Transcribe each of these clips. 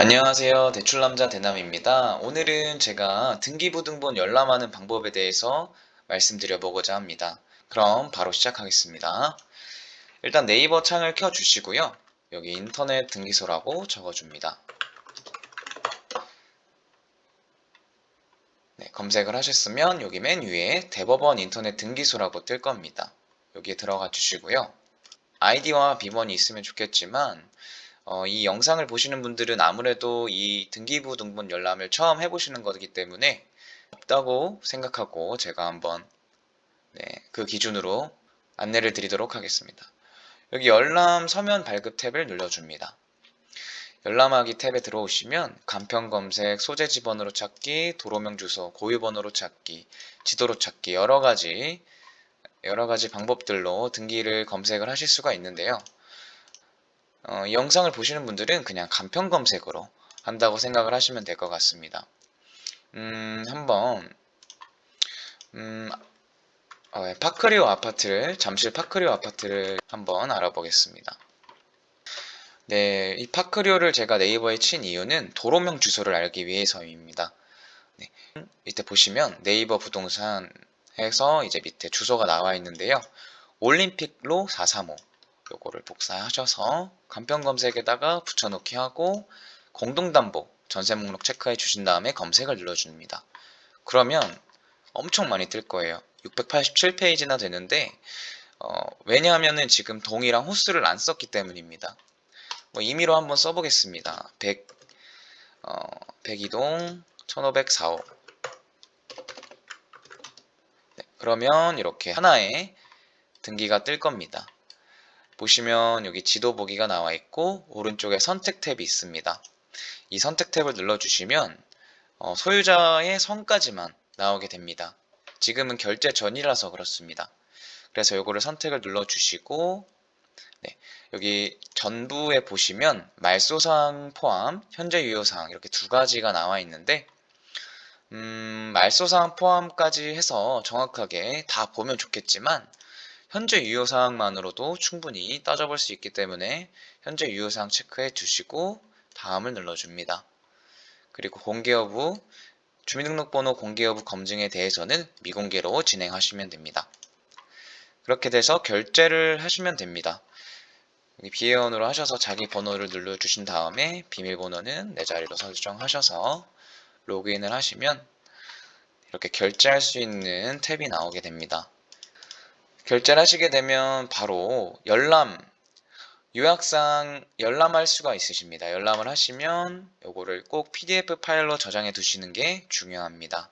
안녕하세요. 대출남자 대남입니다. 오늘은 제가 등기부등본 열람하는 방법에 대해서 말씀드려 보고자 합니다. 그럼 바로 시작하겠습니다. 일단 네이버 창을 켜주시고요. 여기 인터넷 등기소라고 적어줍니다. 네, 검색을 하셨으면 여기 맨 위에 대법원 인터넷 등기소라고 뜰 겁니다. 여기에 들어가 주시고요. 아이디와 비번이 있으면 좋겠지만 어, 이 영상을 보시는 분들은 아무래도 이 등기부 등본 열람을 처음 해보시는 거기 때문에 없다고 생각하고 제가 한번 네, 그 기준으로 안내를 드리도록 하겠습니다. 여기 열람 서면 발급 탭을 눌러줍니다. 열람하기 탭에 들어오시면 간편 검색, 소재 지번으로 찾기, 도로명 주소, 고유 번호로 찾기, 지도로 찾기 여러 가지 여러 가지 방법들로 등기를 검색을 하실 수가 있는데요. 어, 이 영상을 보시는 분들은 그냥 간편 검색으로 한다고 생각을 하시면 될 것 같습니다. 음, 한번 음, 어, 예, 파크리오 아파트를 잠실 파크리오 아파트를 한번 알아보겠습니다. 네, 이 파크리오를 제가 네이버에 친 이유는 도로명 주소를 알기 위해서입니다. 네, 이때 보시면 네이버 부동산 해서 이제 밑에 주소가 나와 있는데요. 올림픽로 435 요거를 복사하셔서 간편 검색에다가 붙여넣기 하고 공동담보 전세 목록 체크해 주신 다음에 검색을 눌러줍니다. 그러면 엄청 많이 뜰 거예요. 687페이지나 되는데 어, 왜냐하면은 지금 동이랑 호수를 안 썼기 때문입니다. 뭐 임의로 한번 써보겠습니다. 100, 어, 102동 1504호 네, 그러면 이렇게 하나의 등기가 뜰 겁니다. 보시면 여기 지도 보기가 나와 있고 오른쪽에 선택 탭이 있습니다. 이 선택 탭을 눌러주시면 어, 소유자의 성까지만 나오게 됩니다. 지금은 결제 전이라서 그렇습니다. 그래서 이거를 선택을 눌러주시고 네, 여기 전부에 보시면 말소사항 포함, 현재 유효사항 이렇게 두 가지가 나와 있는데 음, 말소사항 포함까지 해서 정확하게 다 보면 좋겠지만 현재 유효사항만으로도 충분히 따져볼 수 있기 때문에 현재 유효사항 체크해 주시고 다음을 눌러줍니다. 그리고 공개 여부, 주민등록번호 공개 여부 검증에 대해서는 미공개로 진행하시면 됩니다. 그렇게 돼서 결제를 하시면 됩니다. 비회원으로 하셔서 자기 번호를 눌러주신 다음에 비밀번호는 네 자리로 설정하셔서 로그인을 하시면 이렇게 결제할 수 있는 탭이 나오게 됩니다. 결제를 하시게 되면 바로 열람 요약상 열람할 수가 있으십니다. 열람을 하시면 요거를 꼭 PDF 파일로 저장해 두시는 게 중요합니다.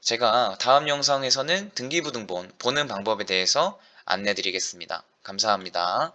제가 다음 영상에서는 등기부등본 보는 방법에 대해서 안내 드리겠습니다. 감사합니다.